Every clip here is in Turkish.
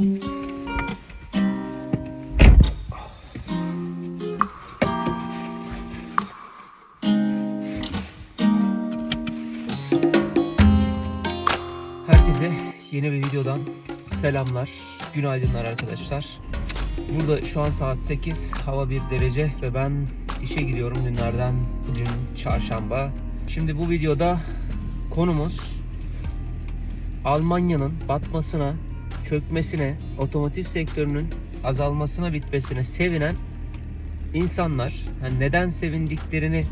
Herkese yeni bir videodan selamlar, günaydınlar arkadaşlar. Burada şu an saat 8, hava 1 derece ve ben işe gidiyorum günlerden bugün çarşamba. Şimdi bu videoda konumuz Almanya'nın batmasına, çökmesine, otomotiv sektörünün azalmasına, bitmesine sevinen insanlar. Yani neden sevindiklerini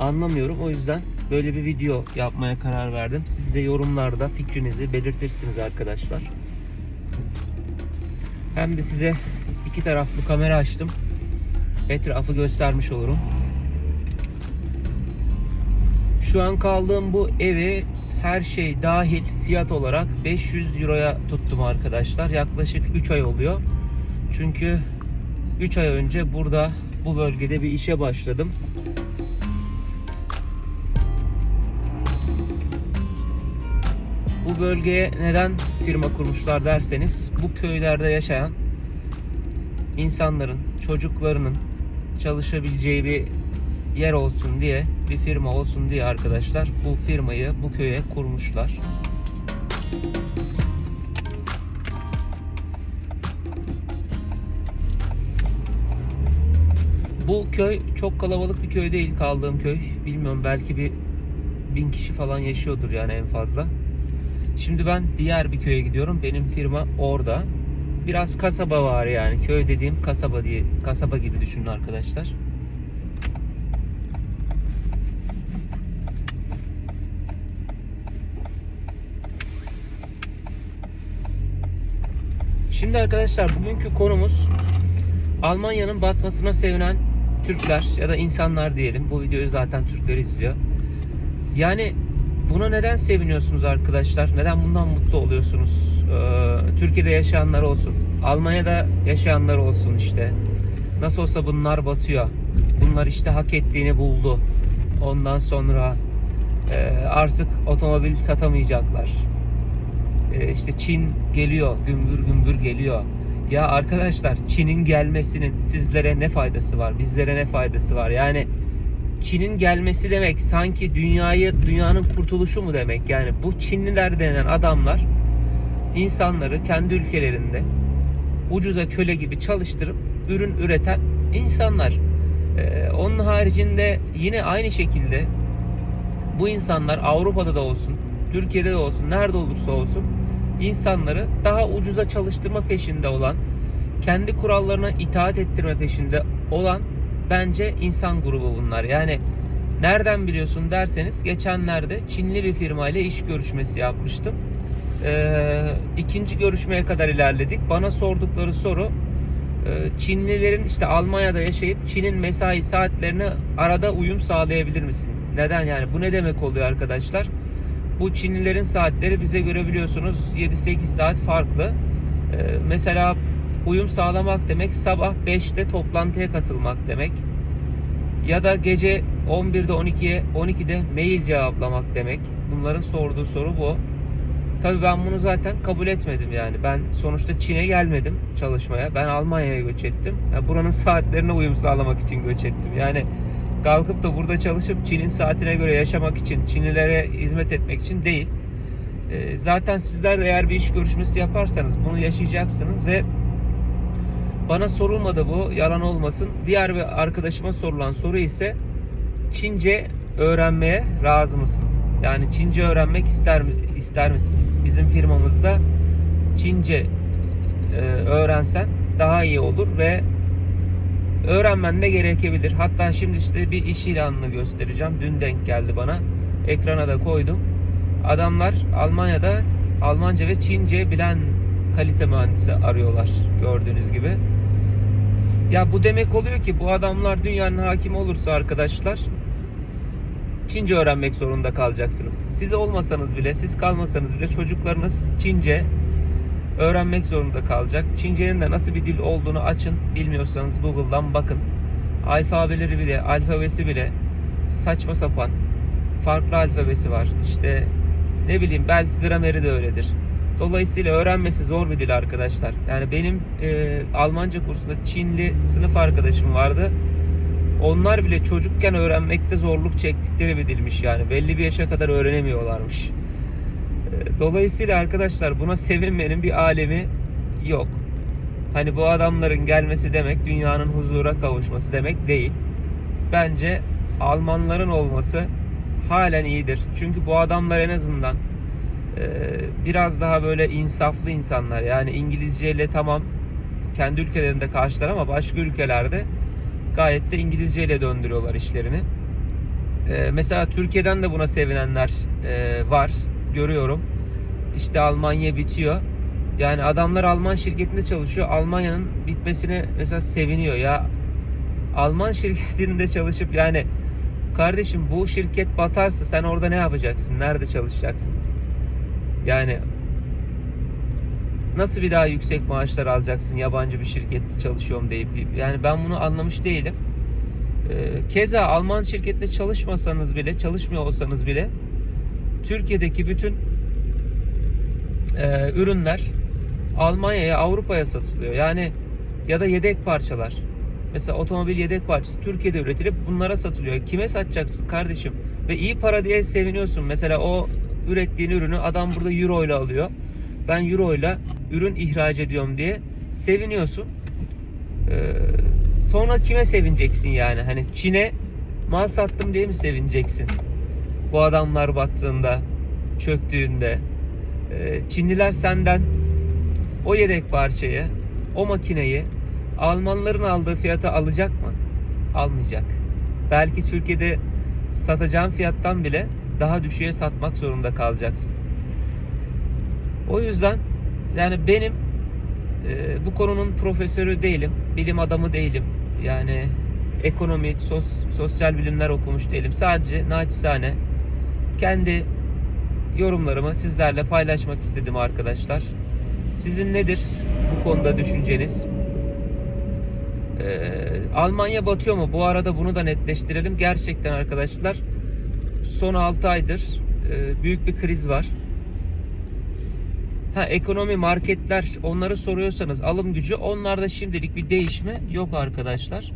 anlamıyorum. O yüzden böyle bir video yapmaya karar verdim. Siz de yorumlarda fikrinizi belirtirsiniz arkadaşlar. Hem de size iki taraflı kamera açtım. Etrafı göstermiş olurum. Şu an kaldığım bu evi her şey dahil fiyat olarak 500 euroya tuttum arkadaşlar. Yaklaşık 3 ay oluyor. Çünkü 3 ay önce burada bu bölgede bir işe başladım. Bu bölgeye neden firma kurmuşlar derseniz bu köylerde yaşayan insanların, çocuklarının çalışabileceği bir yer olsun diye, bir firma olsun diye arkadaşlar bu firmayı bu köye kurmuşlar. Bu köy çok kalabalık bir köy değil kaldığım köy. Bilmiyorum belki bir bin kişi falan yaşıyordur yani en fazla. Şimdi ben diğer bir köye gidiyorum. Benim firma orada. Biraz kasaba var yani. Köy dediğim kasaba diye kasaba gibi düşünün arkadaşlar. Şimdi arkadaşlar bugünkü konumuz Almanya'nın batmasına sevinen Türkler ya da insanlar diyelim. Bu videoyu zaten Türkler izliyor. Yani Buna neden seviniyorsunuz arkadaşlar? Neden bundan mutlu oluyorsunuz? Ee, Türkiye'de yaşayanlar olsun, Almanya'da yaşayanlar olsun işte. Nasıl olsa bunlar batıyor. Bunlar işte hak ettiğini buldu. Ondan sonra e, artık otomobil satamayacaklar. E, işte Çin geliyor, gümbür gümbür geliyor. Ya arkadaşlar Çin'in gelmesinin sizlere ne faydası var? Bizlere ne faydası var? Yani Çin'in gelmesi demek sanki dünyayı dünyanın kurtuluşu mu demek? Yani bu Çinliler denen adamlar insanları kendi ülkelerinde ucuza köle gibi çalıştırıp ürün üreten insanlar. Ee, onun haricinde yine aynı şekilde bu insanlar Avrupa'da da olsun, Türkiye'de de olsun, nerede olursa olsun insanları daha ucuza çalıştırma peşinde olan, kendi kurallarına itaat ettirme peşinde olan bence insan grubu bunlar. Yani nereden biliyorsun derseniz geçenlerde Çinli bir firma ile iş görüşmesi yapmıştım. Ee, ikinci görüşmeye kadar ilerledik. Bana sordukları soru e, Çinlilerin işte Almanya'da yaşayıp Çin'in mesai saatlerine arada uyum sağlayabilir misin? Neden yani? Bu ne demek oluyor arkadaşlar? Bu Çinlilerin saatleri bize göre biliyorsunuz 7-8 saat farklı. Ee, mesela uyum sağlamak demek sabah 5'te toplantıya katılmak demek. Ya da gece 11'de 12'ye 12'de mail cevaplamak demek. Bunların sorduğu soru bu. Tabii ben bunu zaten kabul etmedim yani. Ben sonuçta Çin'e gelmedim çalışmaya. Ben Almanya'ya göç ettim. Yani buranın saatlerine uyum sağlamak için göç ettim. Yani kalkıp da burada çalışıp Çin'in saatine göre yaşamak için, Çinlilere hizmet etmek için değil. Ee, Zaten sizler de eğer bir iş görüşmesi yaparsanız bunu yaşayacaksınız ve bana sorulmadı bu yalan olmasın. Diğer bir arkadaşıma sorulan soru ise Çince öğrenmeye razı mısın? Yani Çince öğrenmek ister mi ister misin? Bizim firmamızda Çince e, öğrensen daha iyi olur ve öğrenmen de gerekebilir. Hatta şimdi işte bir iş ilanını göstereceğim. Dün denk geldi bana. Ekrana da koydum. Adamlar Almanya'da Almanca ve Çince bilen kalite mühendisi arıyorlar gördüğünüz gibi. Ya bu demek oluyor ki bu adamlar dünyanın hakimi olursa arkadaşlar Çince öğrenmek zorunda kalacaksınız. Siz olmasanız bile, siz kalmasanız bile çocuklarınız Çince öğrenmek zorunda kalacak. Çince'nin de nasıl bir dil olduğunu açın. Bilmiyorsanız Google'dan bakın. Alfabeleri bile, alfabesi bile saçma sapan farklı alfabesi var. İşte ne bileyim belki grameri de öyledir. Dolayısıyla öğrenmesi zor bir dil arkadaşlar. Yani benim e, Almanca kursunda Çinli sınıf arkadaşım vardı. Onlar bile çocukken öğrenmekte zorluk çektikleri bir dilmiş yani. Belli bir yaşa kadar öğrenemiyorlarmış. Dolayısıyla arkadaşlar buna sevinmenin bir alemi yok. Hani bu adamların gelmesi demek dünyanın huzura kavuşması demek değil. Bence Almanların olması halen iyidir. Çünkü bu adamlar en azından e, biraz daha böyle insaflı insanlar. Yani İngilizceyle tamam kendi ülkelerinde karşılar ama başka ülkelerde gayet de İngilizceyle döndürüyorlar işlerini. E, mesela Türkiye'den de buna sevinenler e, var. Görüyorum. İşte Almanya bitiyor. Yani adamlar Alman şirketinde çalışıyor. Almanya'nın bitmesine mesela seviniyor. Ya Alman şirketinde çalışıp yani kardeşim bu şirket batarsa sen orada ne yapacaksın? Nerede çalışacaksın? Yani nasıl bir daha yüksek maaşlar alacaksın yabancı bir şirkette çalışıyorum deyip yani ben bunu anlamış değilim. Ee, Keza Alman şirkette çalışmasanız bile, çalışmıyor olsanız bile Türkiye'deki bütün e, ürünler Almanya'ya, Avrupa'ya satılıyor. Yani ya da yedek parçalar. Mesela otomobil yedek parçası Türkiye'de üretilip bunlara satılıyor. Kime satacaksın kardeşim? Ve iyi para diye seviniyorsun. Mesela o ürettiğin ürünü adam burada euro ile alıyor. Ben euro ile ürün ihraç ediyorum diye seviniyorsun. Ee, sonra kime sevineceksin yani? Hani Çin'e mal sattım diye mi sevineceksin? Bu adamlar battığında, çöktüğünde. Ee, Çinliler senden o yedek parçayı, o makineyi Almanların aldığı fiyata alacak mı? Almayacak. Belki Türkiye'de satacağın fiyattan bile daha düşüğe satmak zorunda kalacaksın. O yüzden yani benim e, bu konunun profesörü değilim, bilim adamı değilim. Yani ekonomi, sos, sosyal bilimler okumuş değilim. Sadece naçizane kendi yorumlarımı sizlerle paylaşmak istedim arkadaşlar. Sizin nedir bu konuda düşünceniz? Ee, Almanya batıyor mu? Bu arada bunu da netleştirelim. Gerçekten arkadaşlar son 6 aydır e, büyük bir kriz var. Ha ekonomi, marketler onları soruyorsanız alım gücü onlarda şimdilik bir değişme yok arkadaşlar.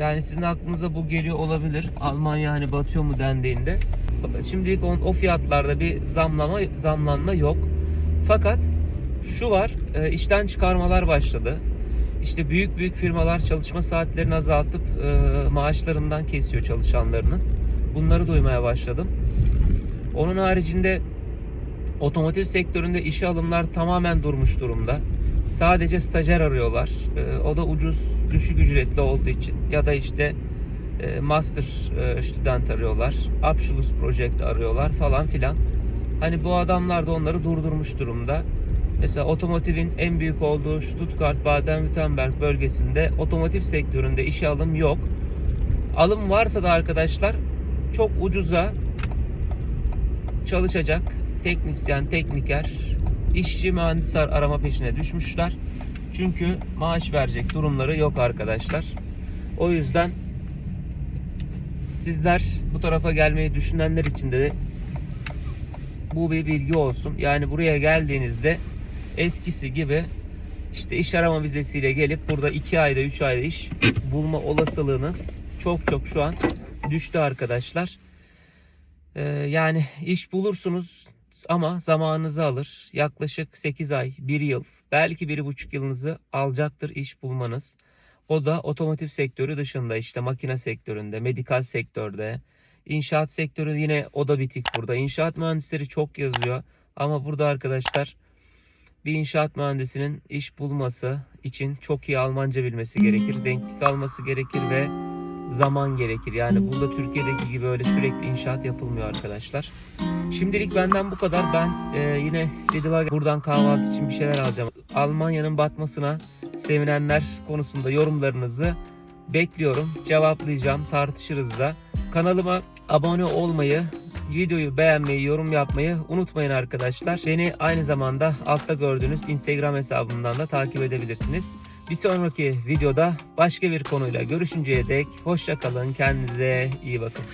Yani sizin aklınıza bu geliyor olabilir. Almanya hani batıyor mu dendiğinde. Şimdilik o, o fiyatlarda bir zamlama zamlanma yok. Fakat şu var, e, işten çıkarmalar başladı. İşte büyük büyük firmalar çalışma saatlerini azaltıp e, maaşlarından kesiyor çalışanlarının. Bunları duymaya başladım. Onun haricinde otomotiv sektöründe işe alımlar tamamen durmuş durumda. Sadece stajyer arıyorlar. E, o da ucuz, düşük ücretli olduğu için. Ya da işte e, master e, student arıyorlar. Abschluss project arıyorlar falan filan. Hani bu adamlar da onları durdurmuş durumda. Mesela otomotivin en büyük olduğu Stuttgart, Baden-Württemberg bölgesinde otomotiv sektöründe işe alım yok. Alım varsa da arkadaşlar çok ucuza çalışacak teknisyen, tekniker, işçi, mühendis ar- arama peşine düşmüşler. Çünkü maaş verecek durumları yok arkadaşlar. O yüzden sizler bu tarafa gelmeyi düşünenler için de bu bir bilgi olsun. Yani buraya geldiğinizde eskisi gibi işte iş arama vizesiyle gelip burada 2 ayda 3 ayda iş bulma olasılığınız çok çok şu an düştü arkadaşlar. Ee, yani iş bulursunuz ama zamanınızı alır. Yaklaşık 8 ay, 1 yıl, belki 1,5 yılınızı alacaktır iş bulmanız. O da otomotiv sektörü dışında işte makine sektöründe, medikal sektörde, inşaat sektörü yine o da bitik burada. İnşaat mühendisleri çok yazıyor ama burada arkadaşlar bir inşaat mühendisinin iş bulması için çok iyi Almanca bilmesi gerekir. Denklik alması gerekir ve zaman gerekir. Yani burada Türkiye'deki gibi öyle sürekli inşaat yapılmıyor arkadaşlar. Şimdilik benden bu kadar. Ben e, yine Lidl'a buradan kahvaltı için bir şeyler alacağım. Almanya'nın batmasına sevinenler konusunda yorumlarınızı bekliyorum. Cevaplayacağım. Tartışırız da. Kanalıma abone olmayı, videoyu beğenmeyi, yorum yapmayı unutmayın arkadaşlar. Beni aynı zamanda altta gördüğünüz Instagram hesabımdan da takip edebilirsiniz. Bir sonraki videoda başka bir konuyla görüşünceye dek hoşça kalın. Kendinize iyi bakın.